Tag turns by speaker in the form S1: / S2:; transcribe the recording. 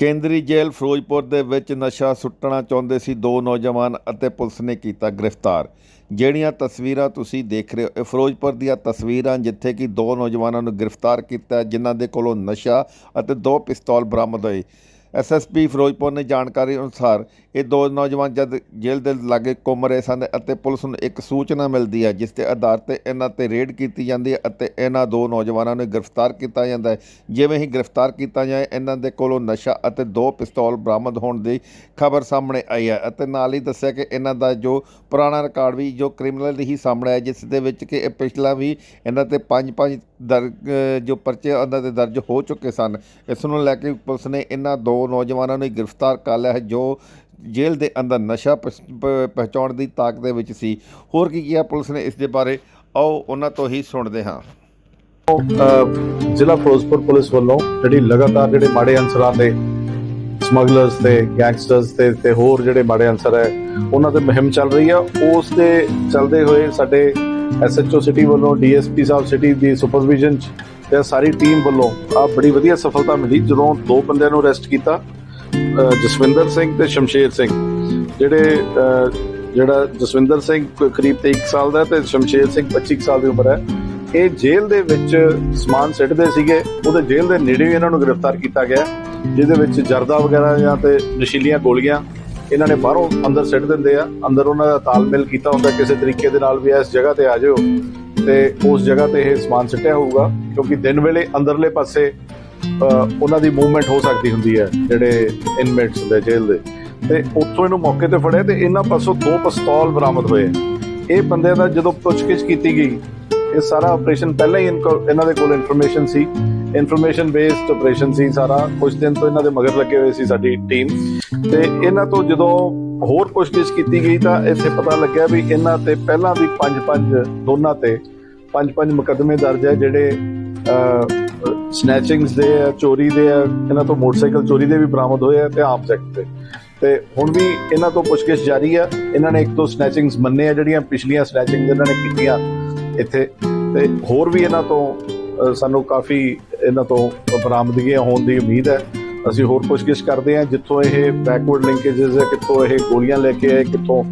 S1: ਕੇਂਦਰੀ ਜੇਲ੍ਹ ਫਿਰੋਜ਼ਪੁਰ ਦੇ ਵਿੱਚ ਨਸ਼ਾ ਸੁੱਟਣਾ ਚਾਹੁੰਦੇ ਸੀ ਦੋ ਨੌਜਵਾਨ ਅਤੇ ਪੁਲਿਸ ਨੇ ਕੀਤਾ ਗ੍ਰਿਫਤਾਰ। ਜਿਹੜੀਆਂ ਤਸਵੀਰਾਂ ਤੁਸੀਂ ਦੇਖ ਰਹੇ ਹੋ, ਇਹ ਫਿਰੋਜ਼ਪੁਰ ਦੀਆਂ ਤਸਵੀਰਾਂ ਜਿੱਥੇ ਕਿ ਦੋ ਨੌਜਵਾਨਾਂ ਨੂੰ ਗ੍ਰਿਫਤਾਰ ਕੀਤਾ, ਜਿਨ੍ਹਾਂ ਦੇ ਕੋਲੋਂ ਨਸ਼ਾ ਅਤੇ ਦੋ ਪਿਸਤੌਲ ਬਰਾਮਦ ਹੋਏ। ਐਸਐਸਪੀ ਫਿਰੋਜ਼ਪੁਰ ਨੇ ਜਾਣਕਾਰੀ ਅਨੁਸਾਰ ਇਹ ਦੋ ਨੌਜਵਾਨ ਜਦ ਜੇਲ੍ਹ ਦੇ ਲਾਗੇ ਘੁੰਮ ਰਹੇ ਸਨ ਅਤੇ ਪੁਲਿਸ ਨੂੰ ਇੱਕ ਸੂਚਨਾ ਮਿਲਦੀ ਹੈ, ਜਿਸ ਦੇ ਆਧਾਰ ਤੇ ਇਹਨਾਂ ਤੇ ਰੇਡ ਕੀਤੀ ਜਾਂਦੀ ਹੈ ਅਤੇ ਇਹਨਾਂ ਦੋ ਨੌਜਵਾਨਾਂ ਨੂੰ ਗ੍ਰਿਫਤਾਰ ਕੀਤਾ ਜਾਂਦਾ ਹੈ। ਜਿਵੇਂ ਹੀ ਗ੍ਰਿਫਤਾਰ ਕੀਤਾ ਜਾਏ, ਇਹਨਾਂ ਦੇ ਕੋਲੋਂ ਨਸ਼ਾ ਅਤੇ ਦੋ ਪਿਸਤੌਲ ਬਰਾਮਦ ਹੋਣ ਦੀ ਖਬਰ ਸਾਹਮਣੇ ਆਈ ਹੈ ਅਤੇ ਨਾਲ ਹੀ ਦੱਸਿਆ ਕਿ ਇਹਨਾਂ ਦਾ ਜੋ ਪੁਰਾਣਾ ਰਿਕਾਰਡ ਵੀ, ਜੋ ਕ੍ਰਿਮੀਨਲ ਹੀ ਸਾਹਮਣੇ ਆਇਆ, ਜਿਸ ਦੇ ਵਿੱਚ ਕਿ ਇਹ ਪਿਛਲਾ ਵੀ ਇਹਨਾਂ ਤੇ ਪੰਜ ਪੰਜ ਦਰਜ ਜੋ ਪਰਚੇ ਉਹਨਾਂ ਦੇ ਦਰਜ ਹੋ ਚੁੱਕੇ ਸਨ। ਇਸ ਨੂੰ ਲੈ ਕੇ ਪੁਲਿਸ ਨੇ ਇਹਨਾਂ ਦੋ ਨੌਜਵਾਨਾਂ ਨੂੰ ਗ੍ਰਿਫਤਾਰ ਕਰ ਲਿਆ ਹੈ, ਜੋ ਜੇਲ੍ਹ ਦੇ ਅੰਦਰ ਨਸ਼ਾ ਪਛ- ਦੀ ਤਾਕ ਦੇ ਵਿੱਚ ਸੀ। ਹੋਰ ਕੀ ਕੀਤਾ ਪੁਲਿਸ ਨੇ ਇਸ ਦੇ ਬਾਰੇ? ਆਓ ਉਹਨਾਂ ਤੋਂ ਹੀ ਸੁਣਦੇ ਹਾਂ।
S2: ਜ਼ਿਲ੍ਹਾ ਫਿਰੋਜ਼ਪੁਰ ਪੁਲਿਸ ਵੱਲੋਂ ਜਿਹੜੀ ਲਗਾਤਾਰ ਜਿਹੜੇ ਮਾੜੇ ਅਨਸਰਾਂ ਦੇ ਸਮਗਲਰਸ ਤੇ ਗੈਂਗਸਟਰਸ ਤੇ ਤੇ ਹੋਰ ਜਿਹੜੇ ਮਾੜੇ ਅਨਸਰ ਹੈ, ਉਹਨਾਂ ਤੇ ਮੁਹਿੰਮ ਚੱਲ ਰਹੀ ਆ। ਉਸ ਦੇ ਚੱਲਦੇ ਹੋਏ ਸਾਡੇ ਐਸਐਚਓ ਸਿਟੀ ਵੱਲੋਂ ਡੀਐਸਪੀ ਸਾਹਿਬ ਸਿਟੀ ਦੀ ਸੁਪਰਵਿਜ਼ਨ ਚ ਤੇ ਸਾਰੀ ਟੀਮ ਵੱਲੋਂ ਆ ਬੜੀ ਵਧੀਆ ਸਫਲਤਾ ਮਿਲੀ। ਜਦੋਂ ਦੋ ਬੰਦਿਆਂ ਨੂੰ ਅਰੈਸਟ ਕੀਤਾ ਜਸਵਿੰਦਰ ਸਿੰਘ ਤੇ ਸ਼ਮਸ਼ੇਰ ਸਿੰਘ, ਜਿਹੜੇ ਜਿਹੜਾ ਜਸਵਿੰਦਰ ਸਿੰਘ ਕੋਈ ਕਰੀਬ 23 ਸਾਲ ਦਾ ਹੈ ਤੇ ਸ਼ਮਸ਼ੇਰ ਸਿੰਘ 25 ਕੁ ਸਾਲ ਦੀ ਉਮਰ ਹੈ, ਇਹ ਜੇਲ੍ਹ ਦੇ ਵਿੱਚ ਸਮਾਨ ਸਿੱਟਦੇ ਸੀਗੇ। ਉਹਦੇ ਜੇਲ੍ਹ ਦੇ ਨੇੜੇ ਹੀ ਇਹਨਾਂ ਨੂੰ ਗ੍ਰਿਫਤਾਰ ਕੀਤਾ ਗਿਆ, ਜਿਹਦੇ ਵਿੱਚ ਜਰਦਾ ਵਗੈਰਾ ਜਾਂ ਤੇ ਨਸ਼ੀਲੀਆਂ ਗੋਲੀਆਂ ਇਹਨਾਂ ਨੇ ਬਾਹਰੋਂ ਅੰਦਰ ਸਿੱਟ ਦਿੰਦੇ ਆ। ਅੰਦਰ ਉਹਨਾਂ ਦਾ ਤਾਲਮੇਲ ਕੀਤਾ ਹੁੰਦਾ ਕਿਸੇ ਤਰੀਕੇ ਦੇ ਨਾਲ ਵੀ ਇਸ ਜਗ੍ਹਾ ਤੇ ਆ ਜਾਓ ਤੇ ਉਸ ਜਗ੍ਹਾ ਤੇ ਇਹ ਸਮਾਨ ਸਿੱਟਿਆ ਹੋਊਗਾ, ਕਿਉਂਕਿ ਦਿਨ ਵੇਲੇ ਅੰਦਰਲੇ ਪਾਸੇ ਉਹਨਾਂ ਦੀ ਮੂਵਮੈਂਟ ਹੋ ਸਕਦੀ ਹੁੰਦੀ ਹੈ, ਜਿਹੜੇ ਇਨਮੇਟਸ ਹੁੰਦੇ ਜੇਲ੍ਹ ਦੇ। ਤੇ ਉੱਥੋਂ ਇਹਨੂੰ ਮੌਕੇ ਤੇ ਫੜਿਆ ਤੇ ਇਹਨਾਂ ਪਾਸੋਂ ਦੋ ਪਿਸਤੌਲ ਬਰਾਮਦ ਹੋਏ। ਇਹ ਬੰਦੇ ਦਾ ਜਦੋਂ ਪੁੱਛਗਿੱਛ ਕੀਤੀ ਗਈ ਇਹ ਸਾਰਾ ਆਪਰੇਸ਼ਨ ਪਹਿਲਾਂ ਹੀ ਇਨਕੋ- ਇਹਨਾਂ ਦੇ ਕੋਲ ਇਨਫੋਰਮੇਸ਼ਨ ਸੀ। ਇਨਫੋਰਮੇਸ਼ਨ ਬੇਸਡ ਆਪਰੇਸ਼ਨ ਸੀ ਸਾਰਾ। ਕੁਝ ਦਿਨ ਤੋਂ ਇਹਨਾਂ ਦੇ ਮਗਰ ਲੱਗੇ ਹੋਏ ਸੀ ਸਾਡੀ ਟੀਮ ਤੇ ਇਹਨਾਂ ਤੋਂ ਜਦੋਂ ਹੋਰ ਪੁੱਛਗਿੱਛ ਕੀਤੀ ਗਈ ਤਾਂ ਇੱਥੇ ਪਤਾ ਲੱਗਿਆ ਵੀ ਇਹਨਾਂ ਤੇ ਪਹਿਲਾਂ ਵੀ ਪੰਜ ਪੰਜ ਦੋਨਾਂ ਤੇ ਪੰਜ ਪੰਜ ਮੁਕੱਦਮੇ ਦਰਜ ਹੈ ਜਿਹੜੇ ਸਨੈਚਿੰਗਸ ਦੇ ਆ ਚੋਰੀ ਦੇ ਆ ਇਹਨਾਂ ਤੋਂ ਮੋਟਰਸਾਈਕਲ ਚੋਰੀ ਦੇ ਵੀ ਬਰਾਮਦ ਹੋਏ ਆ ਤੇ ਆਮ ਸੈਕਟ ਤੇ। ਤੇ ਹੁਣ ਵੀ ਇਹਨਾਂ ਤੋਂ ਪੁੱਛਗਿੱਛ ਜਾਰੀ ਆ ਇਹਨਾਂ ਨੇ ਇੱਕ ਤੋਂ ਸਨੈਚਿੰਗਸ ਮੰਨੇ ਆ ਜਿਹੜੀਆਂ ਪਿਛਲੀਆਂ ਸਨੈਚਿੰਗਸ ਇਹਨਾਂ ਨੇ ਕੀਤੀਆਂ। ਇੱਥੇ ਤੇ ਹੋਰ ਵੀ ਇਹਨਾਂ ਤੋਂ ਸਾਨੂੰ ਕਾਫੀ ਇਹਨਾਂ ਤੋਂ ਬਰਾਮਦਗੀਆਂ ਹੋਣ ਦੀ ਉਮੀਦ ਹੈ। ਅਸੀਂ ਹੋਰ ਪੁੱਛਗਿੱਛ ਕਰਦੇ ਹਾਂ ਜਿੱਥੋਂ ਇਹ ਬੈਕਵਰਡ ਲਿੰਕੇजेस ਹੈ, ਕਿੱਥੋਂ ਇਹ ਗੋਲੀਆਂ ਲੈ ਕੇ ਆਏ, ਕਿੱਥੋਂ